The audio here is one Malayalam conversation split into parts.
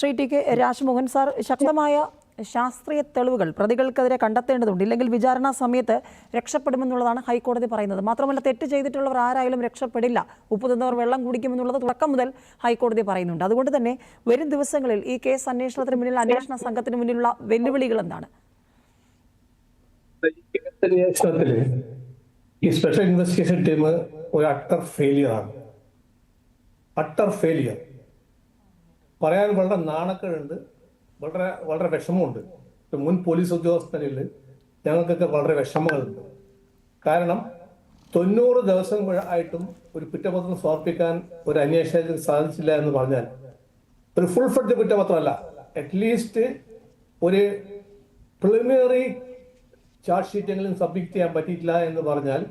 Shri T K Rajmohan sir ശക്തമായ ശാസ്ത്രീയ തെളിവുകൾ പ്രതികൾക്കെതിരെ കണ്ടെത്തേണ്ടതുണ്ട്. ഇല്ലെങ്കിൽ വിചാരണ സമയത്ത് രക്ഷപ്പെടുമെന്നുള്ളതാണ് ഹൈക്കോടതി പറയുന്നത്. മാത്രമല്ല തെറ്റ് ചെയ്തിട്ടുള്ളവർ ആരായാലും രക്ഷപ്പെടില്ല. ഉപ്പ് തിന്നവർ വെള്ളം കുടിക്കുമെന്നുള്ളത് തുടക്കം മുതൽ ഹൈക്കോടതി പറയുന്നുണ്ട്. അതുകൊണ്ട് തന്നെ വരും ദിവസങ്ങളിൽ ഈ കേസ് അന്വേഷണത്തിന് മുന്നിൽ അന്വേഷണ സംഘത്തിന് മുന്നിലുള്ള വെല്ലുവിളികൾ എന്താണ്? ഈ സ്പെഷ്യൽ ഇൻവെസ്റ്റിഗേഷൻ ടീം ഒരു അട്ടർ ഫെയിലിയർ ആണ്. അട്ടർ ഫെയിലിയർ പറയാൻ വളരെ നാണക്കേടുണ്ട്. വളരെ വളരെ വിഷമമുണ്ട്. മുൻ പോലീസ് ഉദ്യോഗസ്ഥനിൽ ഞങ്ങൾക്കൊക്കെ വളരെ വിഷമങ്ങളുണ്ട്. കാരണം തൊണ്ണൂറ് ദിവസം ആയിട്ടും ഒരു കുറ്റപത്രം സമർപ്പിക്കാൻ ഒരു അന്വേഷണത്തിന് സാധിച്ചില്ല എന്ന് പറഞ്ഞാൽ ഒരു ഫുൾ ഫഡ് കുറ്റപത്രമല്ല. അറ്റ്ലീസ്റ്റ് ഒരു പ്രിലിമിനറി ചാർജ് ഷീറ്റെങ്കിലും സബ്മിറ്റ് ചെയ്യാൻ പറ്റിയിട്ടില്ല എന്ന് പറഞ്ഞാൽ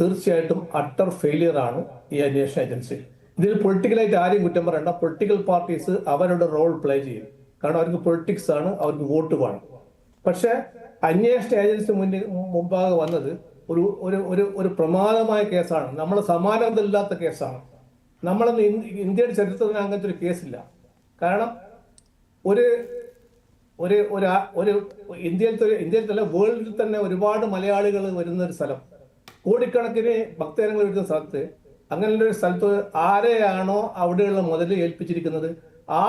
തീർച്ചയായിട്ടും അട്ടർ ഫെയിലിയർ ആണ് ഈ അന്വേഷണ ഏജൻസി ഇതിൽ പൊളിറ്റിക്കലായിട്ട് ആരെയും കുറ്റം പറയണ്ട. പൊളിറ്റിക്കൽ പാർട്ടീസ് അവരുടെ റോൾ പ്ലേ ചെയ്യും. കാരണം അവർക്ക് പൊളിറ്റിക്സ് ആണ് അവർക്ക് വോട്ട് വേണം. പക്ഷെ അന്വേഷണ ഏജൻസി മുന്നിൽ മുമ്പാകെ വന്നത് ഒരു ഒരു ഒരു ഒരു പ്രമാദമായ കേസാണ്. നമ്മൾ സമാനതയില്ലാത്ത കേസാണ്. നമ്മൾ ഇന്ത്യയുടെ ചരിത്രത്തിന് അങ്ങനത്തെ ഒരു കേസില്ല. കാരണം ഒരു ഒരു ഒരു ഒരു ഇന്ത്യയിലത്തെ ഒരു ഇന്ത്യയിൽ തന്നെ വേൾഡിൽ തന്നെ ഒരുപാട് മലയാളികൾ വരുന്ന ഒരു സ്ഥലം. കോടിക്കണക്കിന് ഭക്തജനങ്ങൾ വരുന്ന സ്ഥലത്ത് അങ്ങനെയുള്ള ഒരു സ്ഥലത്ത് ആരെയാണോ അവിടെയുള്ള മുതൽ ഏൽപ്പിച്ചിരിക്കുന്നത് ആ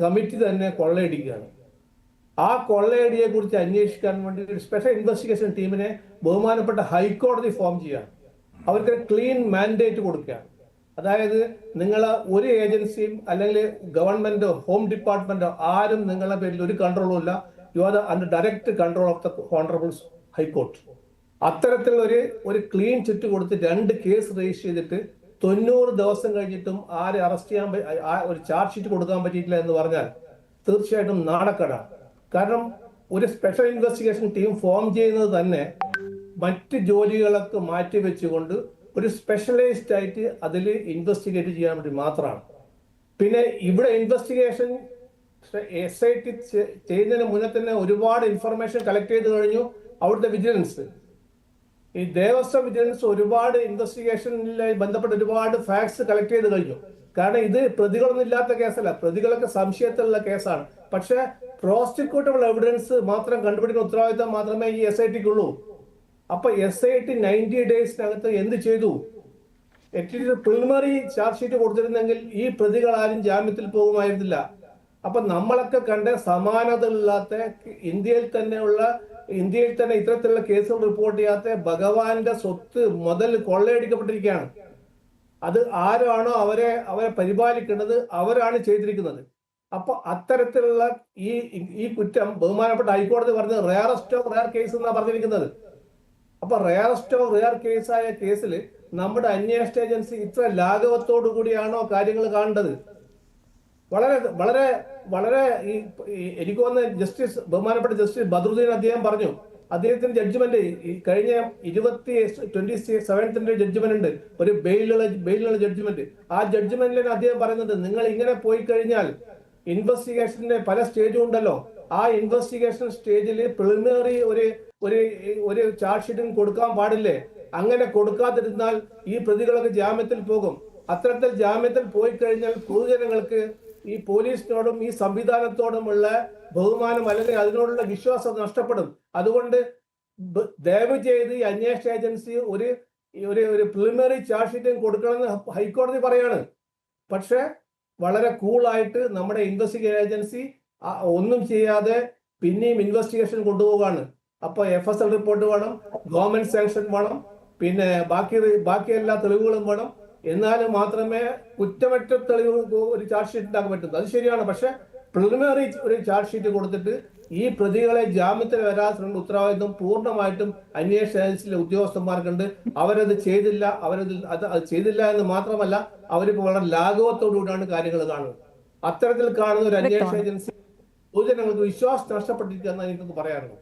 കമ്മിറ്റി തന്നെ കൊള്ളയടിക്കുകയാണ്. ആ കൊള്ളയടിയെ കുറിച്ച് അന്വേഷിക്കാൻ വേണ്ടി ഒരു സ്പെഷ്യൽ ഇൻവെസ്റ്റിഗേഷൻ ടീമിനെ ബഹുമാനപ്പെട്ട ഹൈക്കോടതി ഫോം ചെയ്യാണ് അവർക്ക് ക്ലീൻ മാൻഡേറ്റ് കൊടുക്കുകയാണ്. അതായത് നിങ്ങൾ ഒരു ഏജൻസിയും അല്ലെങ്കിൽ ഗവൺമെന്റോ ഹോം ഡിപ്പാർട്ട്മെന്റോ ആരും നിങ്ങളുടെ പേരിൽ ഒരു കൺട്രോളും ഇല്ല. You are under direct control of the honourable high court അത്തരത്തിലുള്ള ഒരു ഒരു ക്ലീൻ ചിറ്റ് കൊടുത്ത് രണ്ട് കേസ് രജിസ്റ്റർ ചെയ്തിട്ട് തൊണ്ണൂറ് ദിവസം കഴിഞ്ഞിട്ടും ആരെ അറസ്റ്റ് ചെയ്യാൻ ഒരു ചാർജ് ഷീറ്റ് കൊടുക്കാൻ പറ്റിയിട്ടില്ല എന്ന് പറഞ്ഞാൽ തീർച്ചയായിട്ടും നാണക്കടാണ് കാരണം ഒരു സ്പെഷ്യൽ ഇൻവെസ്റ്റിഗേഷൻ ടീം ഫോം ചെയ്യുന്നത് തന്നെ മറ്റ് ജോലികളൊക്കെ മാറ്റി വെച്ചുകൊണ്ട് ഒരു സ്പെഷ്യലൈസ്ഡ് ആയിട്ട് അതിൽ ഇൻവെസ്റ്റിഗേറ്റ് ചെയ്യാൻ വേണ്ടി മാത്രമാണ്. പിന്നെ ഇവിടെ ഇൻവെസ്റ്റിഗേഷൻ എസ് ഐ ടി ചെയ്യുന്നതിന് മുന്നേ തന്നെ ഒരുപാട് ഇൻഫർമേഷൻ കളക്ട് ചെയ്ത് കഴിഞ്ഞു. അവിടുത്തെ വിജിലൻസ് ഈ ദേവസ്വം വിജിലൻസ് ഒരുപാട് ഇൻവെസ്റ്റിഗേഷനിലായി ബന്ധപ്പെട്ട് ഒരുപാട് ഫാക്ട്സ് കളക്ട് ചെയ്ത് കഴിഞ്ഞു. കാരണം ഇത് പ്രതികളൊന്നും ഇല്ലാത്ത കേസല്ല. പ്രതികളൊക്കെ സംശയത്തിലുള്ള കേസാണ്. പക്ഷെ പ്രോസിക്യൂട്ടബിൾ എവിഡൻസ് മാത്രം കണ്ടുപിടിക്കുന്ന ഉത്തരവാദിത്തം മാത്രമേ ഈ എസ് ഐ ടിക്കുള്ളൂ അപ്പൊ എസ് ഐ ടി നയന്റി ഡേയ്സിനകത്ത് എന്ത് ചെയ്തു? At least preliminary charge sheet കൊടുത്തിരുന്നെങ്കിൽ ഈ പ്രതികൾ ആരും ജാമ്യത്തിൽ പോകുമായിരുന്നില്ല. അപ്പൊ നമ്മളൊക്കെ കണ്ട സമാനതകളില്ലാത്ത ഇന്ത്യയിൽ തന്നെയുള്ള ഇന്ത്യയിൽ തന്നെ ഇത്തരത്തിലുള്ള കേസുകൾ റിപ്പോർട്ട് ചെയ്യാത്ത ഭഗവാന്റെ സ്വത്ത് മുതൽ കൊള്ളയടിക്കപ്പെട്ടിരിക്കുകയാണ്. അത് ആരാണോ അവരെ അവരെ പരിപാലിക്കേണ്ടത് അവരാണ് ചെയ്തിരിക്കുന്നത്. അപ്പൊ അത്തരത്തിലുള്ള ഈ ഈ കുറ്റം ബഹുമാനപ്പെട്ട ഹൈക്കോടതി പറഞ്ഞത് റയറസ്റ്റ് ഓഫ് റയർ കേസ് എന്നാണ് പറഞ്ഞിരിക്കുന്നത്. അപ്പൊ റയറസ്റ്റ് ഓഫ് റയർ കേസായ കേസിൽ നമ്മുടെ അന്വേഷണ ഏജൻസി ഇത്ര ലാഘവത്തോടു കൂടിയാണോ കാര്യങ്ങൾ കാണേണ്ടത്? വളരെ വളരെ വളരെ ഈ എനിക്ക് തോന്നുന്ന ജസ്റ്റിസ് ബഹുമാനപ്പെട്ട ജസ്റ്റിസ് ബദ്രുദ്ദീൻ അദ്ദേഹം പറഞ്ഞു. അദ്ദേഹത്തിന്റെ ജഡ്ജ്മെന്റ് ഈ കഴിഞ്ഞ ഇരുപത്തി ട്വന്റി സെവൻത്തിന്റെ ജഡ്ജ്മെന്റ് ഉണ്ട്. ഒരു ബെയിലുള്ള ബെയിലുള്ള ജഡ്ജ്മെന്റ് ആ ജഡ്ജ്മെന്റിൽ അദ്ദേഹം പറയുന്നത് നിങ്ങൾ ഇങ്ങനെ പോയി കഴിഞ്ഞാൽ ഇൻവെസ്റ്റിഗേഷന്റെ പല സ്റ്റേജും ഉണ്ടല്ലോ. ആ ഇൻവെസ്റ്റിഗേഷൻ സ്റ്റേജിൽ പ്രിലിമിനറി ഒരു ഒരു ഒരു ചാർജ് ഷീറ്റും കൊടുക്കാൻ പാടില്ലേ? അങ്ങനെ കൊടുക്കാതിരുന്നാൽ ഈ പ്രതികളൊക്കെ ജാമ്യത്തിൽ പോകും. അത്തരത്തിൽ ജാമ്യത്തിൽ പോയി കഴിഞ്ഞാൽ പൊതുജനങ്ങൾക്ക് ഈ പോലീസിനോടും ഈ സംവിധാനത്തോടുമുള്ള ബഹുമാനം അല്ലെങ്കിൽ അതിനോടുള്ള വിശ്വാസം നഷ്ടപ്പെടും. അതുകൊണ്ട് ദയവ് ചെയ്ത് ഈ അന്വേഷണ ഏജൻസി ഒരു ഒരു ഒരു പ്രിലിമിനറി ചാർജ് ഷീറ്റും കൊടുക്കണമെന്ന് ഹൈക്കോടതി പറയാണ്. പക്ഷെ വളരെ കൂളായിട്ട് നമ്മുടെ ഇൻവെസ്റ്റിഗേഷൻ ഏജൻസി ഒന്നും ചെയ്യാതെ പിന്നെയും ഇൻവെസ്റ്റിഗേഷൻ കൊണ്ടുപോവുകയാണ്. അപ്പൊ എഫ് എസ് എൽ റിപ്പോർട്ട് വേണം ഗവൺമെന്റ് സാങ്ഷൻ വേണം പിന്നെ ബാക്കി ബാക്കി എല്ലാ തെളിവുകളും വേണം. എന്നാൽ മാത്രമേ കുറ്റമറ്റ തെളിവ് ഒരു ചാർജ് ഷീറ്റ് ഉണ്ടാക്കാൻ പറ്റുള്ളൂ അത് ശരിയാണ്. പക്ഷെ പ്രിലിമിനറി ഒരു ചാർജ് ഷീറ്റ് കൊടുത്തിട്ട് ഈ പ്രതികളെ ജാമ്യത്തിൽ വരാത്തിനുള്ള ഉത്തരവാദിത്വം പൂർണമായിട്ടും അന്വേഷണ ഏജൻസിയിലെ ഉദ്യോഗസ്ഥന്മാർക്കുണ്ട്. അവരത് ചെയ്തില്ല. അവരത് അത് അത് ചെയ്തില്ല എന്ന് മാത്രമല്ല അവരിപ്പോൾ വളരെ ലാഘവത്തോടുകൂടിയാണ് കാര്യങ്ങൾ കാണുന്നത്. അത്തരത്തിൽ കാണുന്ന ഒരു അന്വേഷണ ഏജൻസി പൊതുജനങ്ങൾക്ക് വിശ്വാസം നഷ്ടപ്പെട്ടിരിക്കുക എന്നാണ് എനിക്ക് പറയാറുണ്ട്